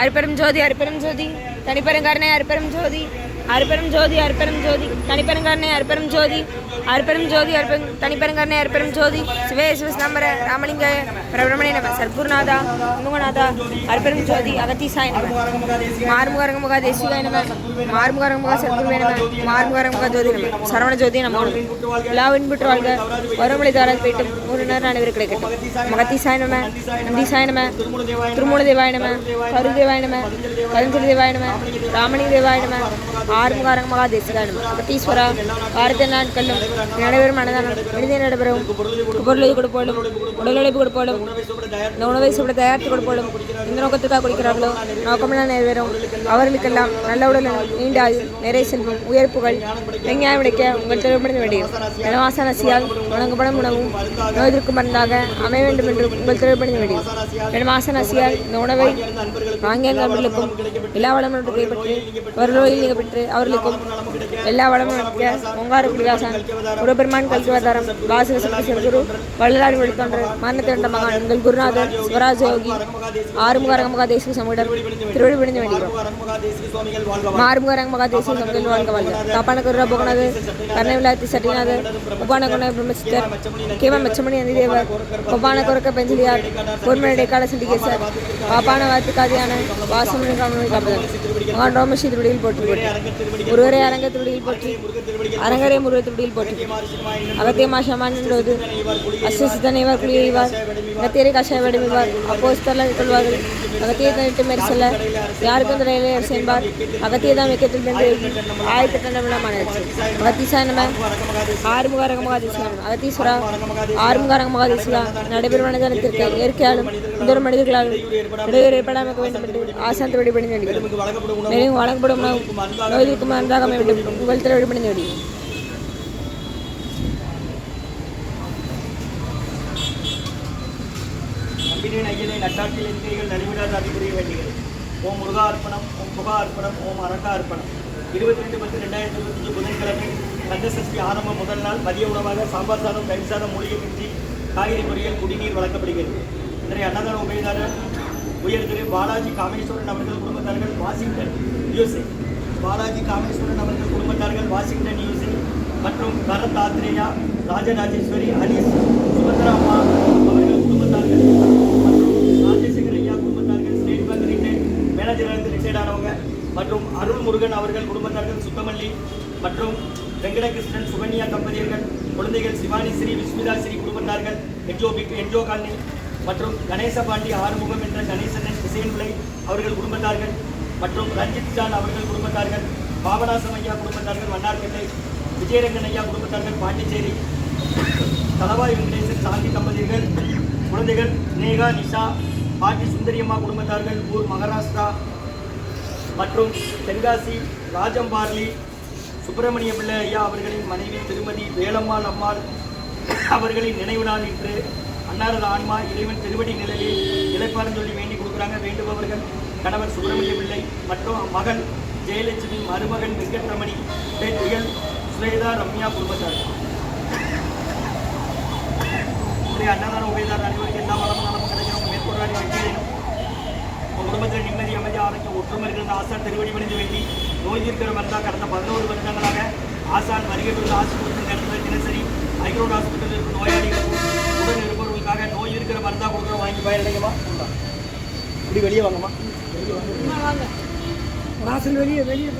அருப்பெரும் ஜோதி அருப்பெரும் ஜோதி தனிப்பெருங்கருணை அருப்பெரும் ஜோதி அருப்பெரும் ஜோதி அருப்பெரும் ஜோதி. தனிப்பெருங்கருணை அருப்பெரும் ஜோதி. அருப்பெரும் ஜோதி அருப்பெரும் தனிப்பெருங்கருணை அருப்பெரும் ஜோதி. சிவே சிவஸ்தாம்பர ராமலிங்க பிரபரமணி நம சர்க்குருநாதா முகநாதா அருப்பெரும் ஜோதி அகத்தீசாய நம. மார்முகரங்கமுக தேசிகாய நம மார்முகரங்கமுக சர்க்குருவே நம மார்முகரங்கமுக ஜோதி நம. சரவண ஜோதி நம்ம நம விழாவின் வாழ்க. வருமொழி தாரால் போயிட்டு ஒரு நேரம் அனைவரும் கிடைக்கட்டும். மகத்தீசாய நம நந்திசாய நம திருமூல தேவாய நம கரு தேவாய நம கருஞ்சலி தேவாய நம ராமணி தேவாய நம ஆறுமுகாரங்க மகா பட்டீஸ்வரா நம அகத்தீஸ்வரா நாட்களும் நடைபெறும் அன்னதானம். எளிதில் நடைபெறும். பொருளை கொடுப்போலும் உடல் உழைப்பு கொடுப்போலும் இந்த உணவை சுட தயாரித்து கொடுப்போலும் எந்த நோக்கத்துக்காக கொடுக்கிறார்களோ நோக்கமெல்லாம் நிறைவேறும். அவர்களுக்கெல்லாம் நல்ல உடல் நீண்ட ஆயுள் நிறைய செல்வம் உயர்ப்புகள் வெங்காயம் விடைக்க உங்கள் திருமணம் வேண்டும். இளவாச நசியால் வழங்கப்படும் உணவும் நோய்திற்கு மருந்தாக அமைய வேண்டும் என்றும் உங்கள் திருமணம் வேண்டும். இளவாச நசியால் இந்த உணவை வாங்கிய நண்பர்களுக்கும் எல்லா வளமும் கைப்பற்றி அவர்களோடு நீங்க பெற்று அவர்களுக்கும். எல்லா வளமும் அளிக்க ஓங்கார குடியாசான் முருகப்பெருமான் கல்விவாதாரம் வாசக குரு சிவகுரு வள்ளலாடி வெளித்தோன்ற மரணத்தை வென்ற மகான் எங்கள் குருநாதர் சிவராஜ யோகி ஆறுமுக ரங்கமகா தேசிய சமூகம் திருவடி விழுந்து வேண்டுகிறோம் மாறுமுக ரங்கமகா தேசிய சமூகம் வாழ்க வாழ்க. தாப்பான குருரா போகநாதர் கர்ண விளாத்தி சட்டிநாதர் உபான குண பிரம்மசித்தர் கேவ மெச்சமணி அந்திதேவர் ஒப்பான குரக்க பெஞ்சலியார் பொன்மனை கால சிண்டிகேசர் பாப்பான வாத்துக்காதியான வாசமணி காமனை காப்பதன். மகான் ரோமஸ்ரீ திருவடியில் போற்றி போற்றி. ஒருவரே அரங்க திருவடியில் போற்றி அரங்கரே முருக திருவடியில் போற்றி. அகத்திய மாஷமானோது அசிசித்தனைவார் குளியைவார் அகத்தியரை கஷாய வடிவார் அப்போஸ்தல கொள்வார்கள் அகத்திய தனிட்டு மெரிசல்ல யாருக்கும் துறையிலே சேர்பார் அகத்திய தான் வைக்கத்தில் வென்று ஆயிரத்தி எட்டு விழாமானாச்சு அகத்தீசா நம்ம ஆறுமுகாரக மகாதேசிகானம் அகத்தீஸ்வரா? ஆறுமுகாரக மகாதேசிகா நடைபெறும் அன்னதானத்திற்கு இயற்கையாலும் இந்த மனிதர்களாலும் இடையூறு ஏற்படாமல் வேண்டும் உணவு நோய்க்கு மருந்தாக அமைய வேண்டும் உங்கள் திரு வழிபடி வேண்டுகிறோம் நம்பினேன் ஐயனை நட்டாற்றில் என்கைகள் நலிவிடாத அறிவுரிய ஓம் முருகா அர்ப்பணம் ஓம் புகா அர்ப்பணம் ஓம் அரகா அர்ப்பணம் இருபத்தி ரெண்டு பத்து ரெண்டாயிரத்தி இருபத்தஞ்சு புதன்கிழமை கந்தசஷ்டி ஆரம்பம் முதல் நாள் மதிய உணவாக சாம்பார் சாதம் தயிர் சாதம் மூலிகை கிஞ்சி காய்கறி பொரியல் குடிநீர் வழங்கப்படுகிறது இன்றைய அன்னதான உபயதாரர் உயர் திரு பாலாஜி காமேஸ்வரன் அவர்கள் குடும்பத்தார்கள் வாஷிங்டன் யூஎஸ்ஏ. பாலாஜி காமேஸ்வரன் அவர்கள் குடும்பத்தார்கள் வாஷிங்டன் யூஎஸ்ஏ. மற்றும் பரத் ஆத்ரேயா ராஜராஜேஸ்வரி அனிஸ் சுபத்ராமா அவர்கள் குடும்பத்தார்கள். மற்றும் ராஜசேகர் ஐயா குடும்பத்தார்கள் ஸ்டேட் பேங்க் ரிட்டையர்ட் மேனேஜராக ரிட்டையர்ட் ஆனவங்க. மற்றும் அருள் முருகன் அவர்கள் குடும்பத்தார்கள் சுத்தமல்லி. மற்றும் வெங்கடகிருஷ்ணன் சுகன்யா தம்பதியர்கள் குழந்தைகள் சிவானி ஸ்ரீ விஸ்மிதா ஸ்ரீ குடும்பத்தார்கள் என்ஜோ பிக் என்ஜோ காலனி மற்றும் கணேச பாண்டி ஆறுமுகம் என்ற கணேசனின் திசையன் பிள்ளை அவர்கள் குடும்பத்தார்கள் மற்றும் ரஞ்சித் ஜான் அவர்கள் குடும்பத்தார்கள் பாபநாசம் ஐயா குடும்பத்தார்கள் வண்ணார்பேட்டை விஜயரங்கன் ஐயா குடும்பத்தார்கள் பாண்டிச்சேரி தலவாய் வெங்கடேசன் சாந்தி தம்பதியர்கள் குழந்தைகள் நேகா நிஷா பாட்டி சுந்தரியம்மா குடும்பத்தார்கள் ஊர் மகாராஷ்டிரா மற்றும் தென்காசி ராஜம்பார்லி சுப்பிரமணிய பிள்ளை ஐயா அவர்களின் மனைவி திருமதி வேலம்மாள் அம்மாள் அவர்களின் நினைவு நாள் இன்று அன்னாரது ஆன்மா இறைவன் திருவடி நிலையில் இழைப்பாருன்னு சொல்லி வேண்டி கொடுக்குறாங்க. வேண்டுபவர்கள் கணவர் சுப்பிரமணிய பிள்ளை மற்றும் மகன் ஜெயலட்சுமி மருமகன் வெங்கட்ரமணி பேட்டிகள் சுவேதா ரம்யா குடும்பத்தார். இன்றைய அன்னதான உபயதார் அனைவருக்கு எல்லா வளமும் நலமும் கிடைக்கிறோம் மேற்கொள்ளாடி வைக்கிறேன். உங்கள் குடும்பத்தில் நிம்மதி அமைதி ஆரோக்கியம் ஒற்றுமை இருக்கிற ஆசான் திருவடி பணிந்து வேண்டி நோய் இருக்கிற வந்தா கடந்த பதினோரு வருடங்களாக ஆசான் வருகை உள்ள ஆஸ்பத்திரி நடத்துகிற தினசரி ஐக்ரோட் ஆஸ்பத்திரியில் நோயாளிகள் நோயாளிகளுக்கும் உடன் இருப்பவர்களுக்காக நோய் இருக்கிற மருந்தா கொடுக்குற வாங்கி பயனடையமா உண்டா இப்படி வெளியே வாங்கம்மா வாசல் வெளியே வெளியே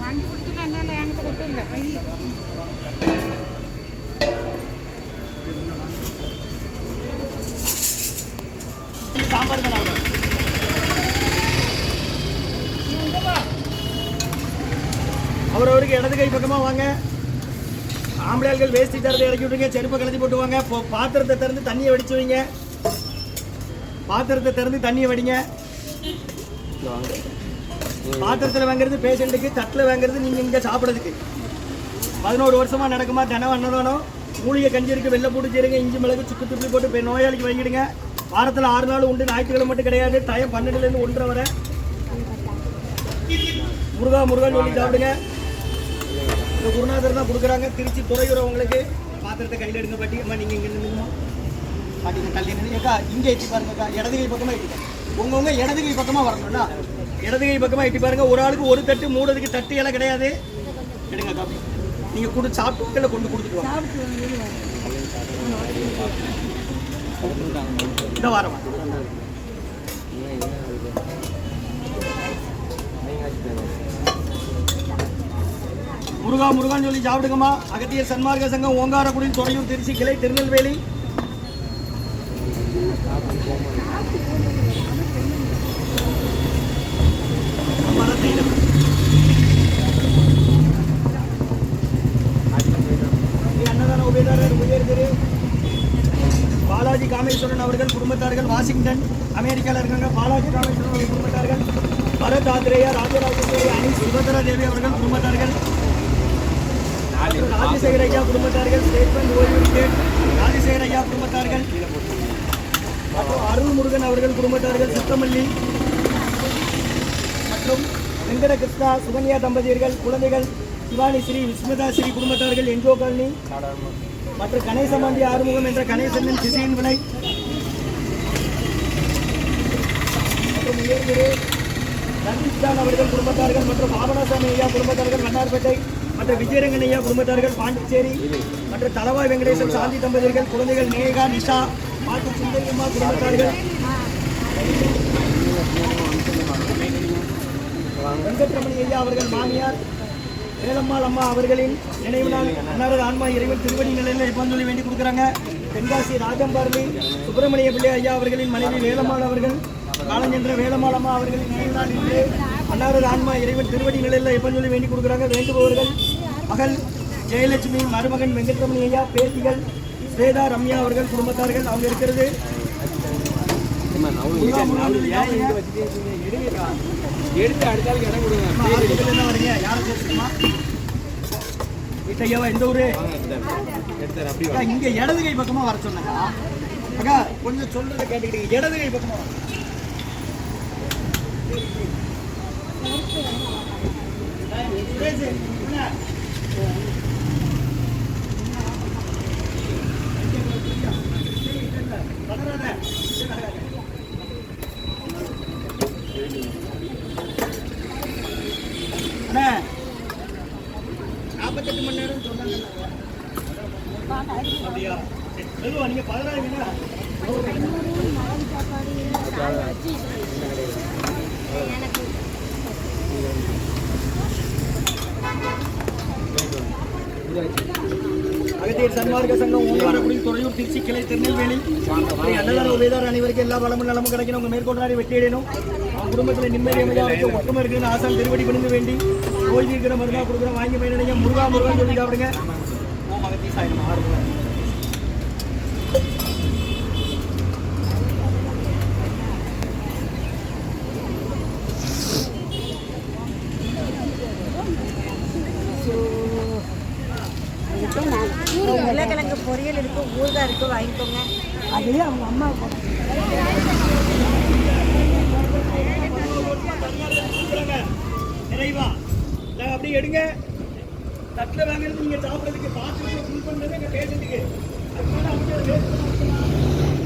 വണ്ടി പിടിച്ചിട്ട് എന്നല്ല ഞങ്ങൾക്ക് കിട്ടില്ല വഴി சாம்பார் அவரவருக்கு இடது கை பக்கமாக வாங்க. ஆம்பளையாள்கள் வேஸ்டி தரத்தை இறக்கி விட்டுருங்க செருப்பை கலத்தி போட்டு வாங்க. பாத்திரத்தை திறந்து தண்ணியை வடிச்சு வைங்க. பாத்திரத்தை திறந்து தண்ணியை வடிங்க. பாத்திரத்தில் வாங்குறது பேஷண்ட்டுக்கு தட்டில் வாங்குறது நீங்கள் இங்கே சாப்பிட்றதுக்கு. பதினோரு வருஷமாக நடக்குமா? தினம் அன்னதானம். மூலிகை கஞ்சி இருக்கு வெள்ளை போட்டு செய்யுங்க இஞ்சி மிளகு சுக்கு துப்பி போட்டு இப்போ நோயாளிக்கு வாங்கிடுங்க. வாரத்தில் ஆறு நாள் உண்டு. ஞாயிற்றுக்கிழமை மட்டும் கிடையாது. டயம் பன்னெண்டுலேருந்து ஒன்றரை வரை. முருகா முருகான்னு சொல்லி சாப்பிடுங்க. இந்த குருநாதர் தான் கொடுக்குறாங்க. திருச்சி துறையூர் உங்களுக்கு பாத்திரத்தை கையில் எடுங்க பாட்டி. அம்மா நீங்கள் இங்கே நின்றுமா பாட்டிங்க தள்ளி நின்று ஏக்கா இங்கே எட்டி பாருங்கக்கா இடது கை பக்கமாக எட்டி உங்கவுங்க இடது கை பக்கமாக வரணும்னா இடது கை பக்கமாக எட்டி பாருங்க. ஒரு ஆளுக்கு ஒரு தட்டு மூடுறதுக்கு தட்டு எல்லாம் கிடையாது. எடுங்க காப்பி நீங்கள் கொடு சாப்பிட்டு கொண்டு கொடுத்துட்டு வாங்க. இந்த வாரம். முருகா முருகான்னு சொல்லி சாப்பிடுங்கம்மா. அகத்திய சன்மார்க்க சங்கம் ஓங்காரக்குடி துறையூர் திருச்சி கிளை திருநெல்வேலி. அன்னதான பாலாஜி காமேஸ்வரன் அவர்கள் குடும்பத்தார்கள் வாஷிங்டன் அமெரிக்காவில் இருக்காங்க. பாலாஜி காமேஸ்வரன் அவர்கள் குடும்பத்தார்கள் பரத் ஆத்ரேயா ராஜராஜேஸ்வரி அணி சுபத்ரா தேவி அவர்கள் குடும்பத்தார்கள். ராஜசேகர் ஐயா குடும்பத்தார்கள் ஸ்டேட் ஓய்வு ராஜசேகர் ஐயா குடும்பத்தார்கள் மற்றும் அருள் முருகன் அவர்கள் குடும்பத்தார்கள் சுத்தமல்லி மற்றும் வெங்கட கிருஷ்ணா சுகன்யா தம்பதியர்கள் குழந்தைகள் சிவானி ஸ்ரீ விஸ்மிதா ஸ்ரீ குடும்பத்தார்கள் என்ஜோ காலனி மற்றும் கணேசமாண்டி ஆறுமுகம் என்ற கணேசனின் திசையின் விலை மற்றும் உயர்திரு ரஞ்சித்தான் அவர்கள் குடும்பத்தார்கள் மற்றும் பாபனாசாமி ஐயா குடும்பத்தார்கள் வண்ணார்பேட்டை மற்ற விஜயரங்கனையா குடும்பத்தார்கள் பாண்டிச்சேரி மற்ற தலவாய் வெங்கடேசன் சாந்தி தம்பதியர்கள் குழந்தைகள் நேகா நிஷா மற்றும் சுந்தரியம்மா குடும்பத்தார்கள். வெங்கட்ரமணி ஐயா அவர்கள் மாமியார் வேலம்மாள் அம்மா அவர்களின் நினைவு நாள் அன்னாரது ஆன்மா இறைவன் திருவடி நிலையில் எப்போ வேண்டி கொடுக்குறாங்க. தென்காசி ராஜம்பார்லி சுப்பிரமணிய பிள்ளை ஐயா அவர்களின் மனைவி வேலம்மாள் அவர்கள் காலஞ்சென்ற வேலம்மாள் அம்மா அவர்களின் நினைவு நாள் இன்று அன்னாரது ஆன்மா இறைவன் திருவடி நிலையில் எப்போ சொல்லி வேண்டி கொடுக்குறாங்க வேண்டுபவர்கள் மகள் ஜெயலட்சுமி மருமகன் வெங்கட்ரமணி ஐயா பேத்திகள் ஸ்வேதா ரம்யா அவர்கள் குடும்பத்தார்கள் அவங்க இருக்கிறது. எடுத்து அடுத்தாளுக்கு இடம் கொடுங்க அம்மா, வரீங்க யாரை பேசுமா வீட்டையாவா எந்த ஊரு? அப்படி அக்கா, இங்க இடது கை பக்கமா வர சொன்னாங்க அக்கா கொஞ்சம் சொல்றத கேட்டுக்கிட்டீங்க. இடது கை பக்கமா வர. சுரேஷ், என்ன? வளராத. அண்ணா நாற்பத்தெட்டு மணி நேரம் சொன்னாங்க அப்படியா சரி, மெதுவா நீங்க அகத்தியர் சன்மார்க்க சங்கம் ஓங்காரக்குடி துறையூர் திருச்சி கிளை திருநெல்வேலி. அன்னதான உபயதார அனைவருக்கும் எல்லா வளமும் நலமும் கிடைக்கணும். உங்க மேற்கொண்டாடி வெற்றியடையணும் அவங்க குடும்பத்தில் நிம்மதி அமைதியாக வைக்க ஒற்றுமை இருக்குன்னு ஆசான் திருவடி பணிந்து வேண்டி கோயில் இருக்கிற மருந்தா கொடுக்குற வாங்கி பயனடைங்க முருகா முருகான்னு சொல்லி சாப்பிடுங்க. ஓம் அகத்தி ஆறு உருளைக்கிழங்கு பொரியல் இருக்கு ஊறுகாய் இருக்கு வாங்கிக்கோங்க. அதுவே அவங்க அம்மா நிறைவா இல்லை அப்படியே எடுங்க. தட்டில் வாங்குறது நீங்க சாப்பிட்றதுக்கு பார்த்து ஃபுல் பண்ணுறது எங்கள் பேசுறதுக்கு அதுக்கு மேலே அவங்க